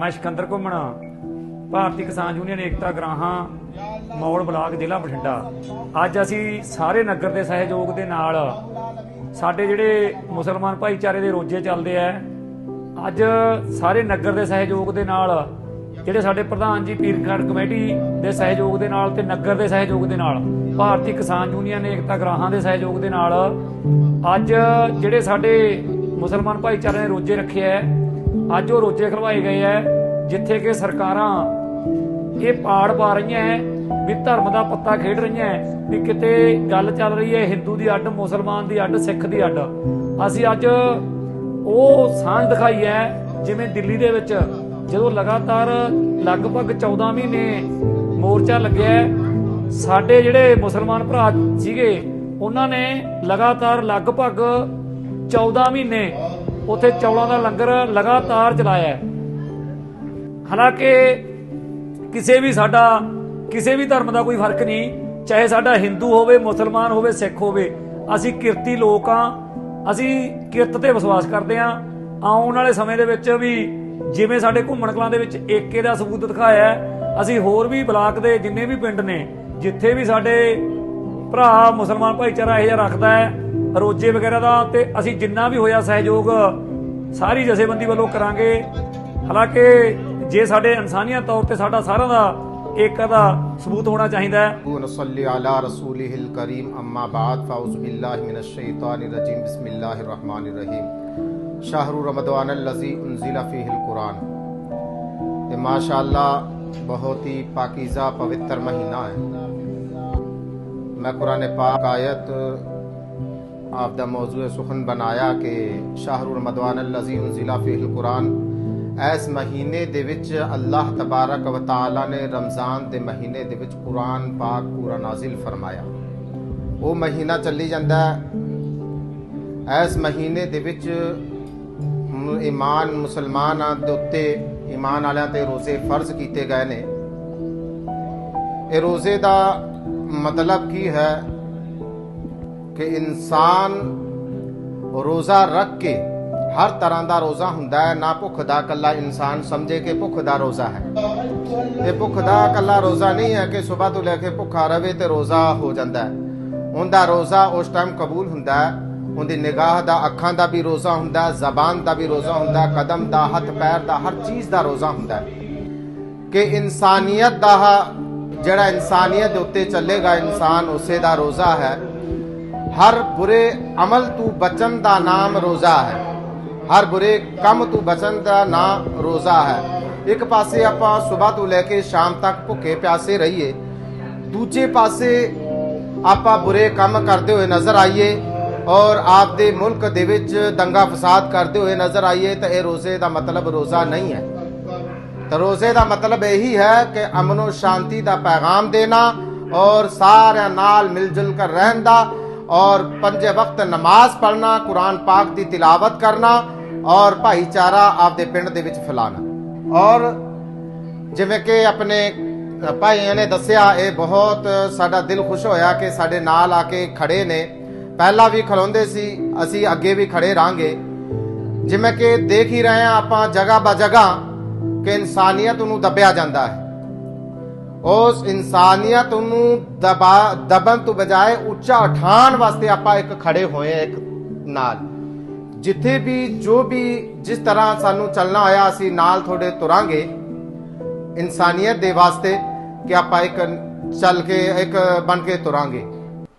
ਮੈਂ Sikandar Ghuman. Bharti Kisan union Ekta Ugrahan Maur block ਜ਼ਿਲ੍ਹਾ ਬਠਿੰਡਾ। ਅੱਜ ਅਸੀਂ ਸਾਰੇ ਨਗਰ ਦੇ ਸਹਿਯੋਗ ਦੇ ਨਾਲ ਸਾਡੇ ਜਿਹੜੇ ਮੁਸਲਮਾਨ ਭਾਈਚਾਰੇ ਦੇ ਰੋਜੇ ਚੱਲਦੇ ਆ, ਅੱਜ ਸਾਰੇ ਨਗਰ ਦੇ ਸਹਿਯੋਗ ਦੇ ਨਾਲ, ਜਿਹੜੇ ਸਾਡੇ ਪ੍ਰਧਾਨ ਜੀ ਪੀਰਖਾਨ ਕਮੇਟੀ ਦੇ ਸਹਿਯੋਗ ਦੇ ਨਾਲ ਤੇ ਨਗਰ ਦੇ ਸਹਿਯੋਗ ਦੇ ਨਾਲ, ਭਾਰਤੀ ਕਿਸਾਨ ਯੂਨੀਅਨ ਏਕਤਾ ਗਰਾਹਾਂ ਦੇ ਸਹਿਯੋਗ ਦੇ ਨਾਲ, ਅੱਜ ਜਿਹੜੇ ਸਾਡੇ ਮੁਸਲਮਾਨ ਭਾਈਚਾਰੇ ਨੇ ਰੋਜੇ ਰੱਖੇ ਹੈ ਅੱਜ ਉਹ ਰੋਜੇ ਖਲਵਾਏ ਗਏ ਐ, ਜਿੱਥੇ ਕਿ ਸਰਕਾਰਾਂ ਇਹ ਪਾੜ ਪਾ ਰਹੀਆਂ ਐ, ਵੀ ਧਰਮ ਦਾ ਪੱਤਾ ਖੇਡ ਰਹੀਆਂ ਐ, ਵੀ ਕਿਤੇ ਗੱਲ ਚੱਲ ਰਹੀ ਹੈ ਹਿੰਦੂ ਦੀ ਅੱਡ, ਮੁਸਲਮਾਨ ਦੀ ਅੱਡ, ਸਿੱਖ ਦੀ ਅੱਡ। ਅਸੀਂ ਅੱਜ ਉਹ ਸਾਂਝ ਦਿਖਾਈ ਹੈ ਜਿਵੇਂ ਦਿੱਲੀ ਦੇ ਵਿੱਚ ਜਦੋਂ ਲਗਾਤਾਰ ਲਗਭਗ 14 ਮਹੀਨੇ ਮੋਰਚਾ ਲੱਗਿਆ ਸਾਡੇ ਜਿਹੜੇ ਮੁਸਲਮਾਨ ਭਰਾ ਸੀਗੇ, ਉਹਨਾਂ ਨੇ ਲਗਾਤਾਰ ਲਗਭਗ 14 ਮਹੀਨੇ ਉੱਥੇ ਚੌਲਾਂ ਦਾ ਲੰਗਰ ਲਗਾਤਾਰ ਚਲਾਇਆ ਹਾਲਾਂਕਿ ਕਿਸੇ ਵੀ ਸਾਡਾ, ਕਿਸੇ ਵੀ ਧਰਮ ਦਾ ਕੋਈ ਫ਼ਰਕ ਨਹੀਂ, ਚਾਹੇ ਸਾਡਾ ਹਿੰਦੂ ਹੋਵੇ, ਮੁਸਲਮਾਨ ਹੋਵੇ, ਸਿੱਖ ਹੋਵੇ, ਅਸੀਂ ਕਿਰਤੀ ਲੋਕ ਆ ਅਸੀਂ ਕਿਰਤ ਤੇ ਵਿਸ਼ਵਾਸ ਕਰਦੇ ਆ ਆਉਣ ਵਾਲੇ ਸਮੇਂ ਦੇ ਵਿੱਚ ਵੀ ਜਿਵੇਂ ਸਾਡੇ ਘੁੰਮਣ ਕਲਾਂ ਦੇ ਵਿੱਚ ਏਕੇ ਦਾ ਸਬੂਤ ਦਿਖਾਇਆ ਅਸੀਂ ਹੋਰ ਵੀ ਬਲਾਕ ਦੇ ਜਿੰਨੇ ਵੀ ਪਿੰਡ ਨੇ, ਜਿੱਥੇ ਵੀ ਸਾਡੇ ਭਰਾ ਮੁਸਲਮਾਨ ਭਾਈਚਾਰਾ ਇਹ ਜਿਹਾ ਰੱਖਦਾ ਹੈ ਰੋਜੇ ਵਗੈਰਾ ਦਾ ਤੇ ਅਸੀਂ ਜਿੰਨਾ ਵੀ ਹੋਇਆ ਸਹਿਯੋਗ, ਸਾਰੀ ਜਥੇਬੰਦੀ ਵੱਲੋਂ ਕਰਾਂਗੇ। ਹਾਲਾਂਕਿ ਜੇ ਸਾਡੇ ਇਨਸਾਨੀਅਤ ਤੌਰ ਤੇ ਸਾਡਾ ਸਾਰਿਆਂ ਦਾ ਏਕਾ ਦਾ ਸਬੂਤ ਹੋਣਾ ਚਾਹੀਦਾ ਹੈ। ਨਸੱਲੀ ਅਲਾ ਰਸੂਲਿਹਿਲ ਕਰੀਮ, ਅਮਾ ਬਾਦ ਫਾਉਜ਼ ਬਿਲਲਾਹ ਮਿਨਸ਼ ਸ਼ੈਤਾਨਿਰ ਰਜੀਮ ਬਿਸਮਿਲ੍ਲਾਹਿਰ ਰਹਿਮਾਨਿਰ ਰਹੀਮ। ਸ਼ਾਹਰੂ ਰਮਦਾਨ ਅਲਜ਼ੀ ਉਨਜ਼ਿਲਾ ਫੀਹਿਲ ਕੁਰਾਨ। ਤੇ ਮਾਸ਼ਾਅੱਲਾ ਬਹੁਤ ਹੀ ਪਾਕੀਜ਼ਾ ਪਵਿੱਤਰ ਮਹੀਨਾ ਹੈ। ਮੈਂ ਕੁਰਾਨ ਪਾਕ ਆਇਤ आप द मौजू सुखन ਬਣਾਇਆ ਕਿ ਸ਼ਾਹਰੂ ਰਮਦਾਨ ਅਲਜ਼ੀ ਉਨਜ਼ਿਲਾ ਫੀਹ ਕੁਰਾਨ ਇਸ ਮਹੀਨੇ ਦੇ ਵਿੱਚ ਅੱਲਾਹ ਤਬਾਰਕ ਵ ਤਾਲਾ ਨੇ ਰਮਜ਼ਾਨ ਦੇ ਮਹੀਨੇ ਦੇ ਵਿੱਚ ਕੁਰਾਨ ਪਾਕ ਪੂਰਾ ਨਾਜ਼ਿਲ ਫਰਮਾਇਆ ਉਹ ਮਹੀਨਾ ਚੱਲੀ ਜਾਂਦਾ ਹੈ ਇਸ ਮਹੀਨੇ ਦੇ ਵਿੱਚ ਇਮਾਨ ਮੁਸਲਮਾਨਾਂ ਦੇ ਉੱਤੇ ਇਮਾਨ ਵਾਲਿਆਂ ਤੇ ਰੋਜ਼ੇ ਫਰਜ਼ ਕੀਤੇ ਗਏ ਨੇ ਇਹ ਰੋਜ਼ੇ ਦਾ ਮਤਲਬ ਕੀ ਹੈ ਕਿ ਇਨਸਾਨ ਰੋਜ਼ਾ ਰੱਖ ਕੇ ਹਰ ਤਰ੍ਹਾਂ ਦਾ ਰੋਜ਼ਾ ਹੁੰਦਾ ਹੈ, ਨਾ ਭੁੱਖ ਦਾ ਕੱਲਾ ਇਨਸਾਨ ਸਮਝੇ ਕਿ ਭੁੱਖ ਦਾ ਰੋਜ਼ਾ ਹੈ। ਇਹ ਭੁੱਖ ਦਾ ਕੱਲਾ ਰੋਜ਼ਾ ਨਹੀਂ ਹੈ ਕਿ ਸਵੇਰ ਤੋਂ ਲੈ ਕੇ ਭੁੱਖਾ ਰਵੇ ਤੇ ਰੋਜ਼ਾ ਹੋ ਜਾਂਦਾ ਹੈ। ਉਹਦਾ ਰੋਜ਼ਾ ਉਸ ਟਾਈਮ ਕਬੂਲ ਹੁੰਦਾ ਹੈ। ਉਹਦੀ ਨਿਗਾਹ ਦਾ, ਅੱਖਾਂ ਦਾ ਵੀ ਰੋਜ਼ਾ ਹੁੰਦਾ ਹੈ, ਜ਼ਬਾਨ ਦਾ ਵੀ ਰੋਜ਼ਾ ਹੁੰਦਾ ਹੈ, ਕਦਮ ਦਾ, ਹੱਥ, ਪੈਰ ਦਾ, ਹਰ ਚੀਜ਼ ਦਾ ਰੋਜ਼ਾ ਹੁੰਦਾ ਹੈ। ਕਿ ਇਨਸਾਨੀਅਤ ਦਾ ਜਿਹੜਾ ਇਨਸਾਨੀਅਤ ਦੇ ਉੱਤੇ ਚੱਲੇਗਾ, ਇਨਸਾਨ ਉਸੇ ਦਾ ਰੋਜ਼ਾ ਹੈ। ਹਰ ਬੁਰੇ ਅਮਲ ਤੋਂ ਬਚਣ ਦਾ ਨਾਮ ਰੋਜ਼ਾ ਹੈ। ਹਰ ਬੁਰੇ ਕੰਮ ਤੋਂ ਬਚਣ ਦਾ ਨਾਮ ਰੋਜ਼ਾ ਹੈ। ਇੱਕ ਪਾਸੇ ਆਪਾਂ ਸਵੇਰ ਤੋਂ ਲੈ ਕੇ ਸ਼ਾਮ ਤੱਕ ਭੁੱਖੇ ਪਿਆਸੇ ਰਹੀਏ, ਦੂਜੇ ਪਾਸੇ ਆਪਾਂ ਬੁਰੇ ਕੰਮ ਕਰਦੇ ਹੋਏ ਨਜ਼ਰ ਆਈਏ ਔਰ ਆਪਦੇ ਮੁਲਕ ਦੇ ਵਿੱਚ ਦੰਗਾ ਫਸਾਦ ਕਰਦੇ ਹੋਏ ਨਜ਼ਰ ਆਈਏ ਤਾਂ ਇਹ ਰੋਜ਼ੇ ਦਾ ਮਤਲਬ ਰੋਜ਼ਾ ਨਹੀਂ ਹੈ। ਤਾਂ ਰੋਜ਼ੇ ਦਾ ਮਤਲਬ ਇਹੀ ਹੈ ਕਿ ਅਮਨੋ ਸ਼ਾਂਤੀ ਦਾ ਪੈਗਾਮ ਦੇਣਾ ਔਰ ਸਾਰਿਆਂ ਨਾਲ ਮਿਲ ਜੁਲ ਕਰ ਰਹਿਣ ਦਾ ਔਰ ਪੰਜੇ ਵਕਤ ਨਮਾਜ਼ ਪੜ੍ਹਨਾ, ਕੁਰਾਨ ਪਾਕ ਦੀ ਤਿਲਾਵਤ ਕਰਨਾ ਔਰ ਭਾਈਚਾਰਾ ਆਪਦੇ ਪਿੰਡ ਦੇ ਵਿੱਚ ਫੈਲਾਣਾ ਔਰ ਜਿਵੇਂ ਕਿ ਆਪਣੇ ਭਾਈਆਂ ਨੇ ਦੱਸਿਆ, ਇਹ ਬਹੁਤ ਸਾਡਾ ਦਿਲ ਖੁਸ਼ ਹੋਇਆ ਕਿ ਸਾਡੇ ਨਾਲ ਆ ਕੇ ਖੜੇ ਨੇ। ਪਹਿਲਾਂ ਵੀ ਖਲੋਂਦੇ ਸੀ, ਅਸੀਂ ਅੱਗੇ ਵੀ ਖੜੇ ਰਾਂਗੇ। ਜਿਵੇਂ ਕਿ ਦੇਖ ਹੀ ਰਹੇ ਆ ਆਪਾਂ ਜਗ੍ਹਾ ਬਾ ਜਗ੍ਹਾ ਕਿ ਇਨਸਾਨੀਅਤ ਨੂੰ ਦੱਬਿਆ ਜਾਂਦਾ ਹੈ। ਉਸ ਇਨਸਾਨੀਅਤ ਨੂੰ ਦਬਾ ਦਬਨ ਤੋਂ ਬਜਾਏ ਉੱਚਾ ਉਠਾਣ ਵਾਸਤੇ ਆਪਾਂ ਇੱਕ ਖੜੇ ਹੋਏ ਇੱਕ ਨਾਲ। ਜਿੱਥੇ ਵੀ ਜੋ ਵੀ ਜਿਸ ਤਰ੍ਹਾਂ ਸਾਨੂੰ ਚੱਲਣਾ ਹੋਇਆ, ਅਸੀਂ ਨਾਲ ਤੁਹਾਡੇ ਤੁਰਾਂਗੇ। ਇਨਸਾਨੀਅਤ ਦੇ ਵਾਸਤੇ ਕਿ ਆਪਾਂ ਇੱਕ ਚੱਲ ਕੇ ਇੱਕ ਬਣ ਕੇ ਤੁਰਾਂਗੇ।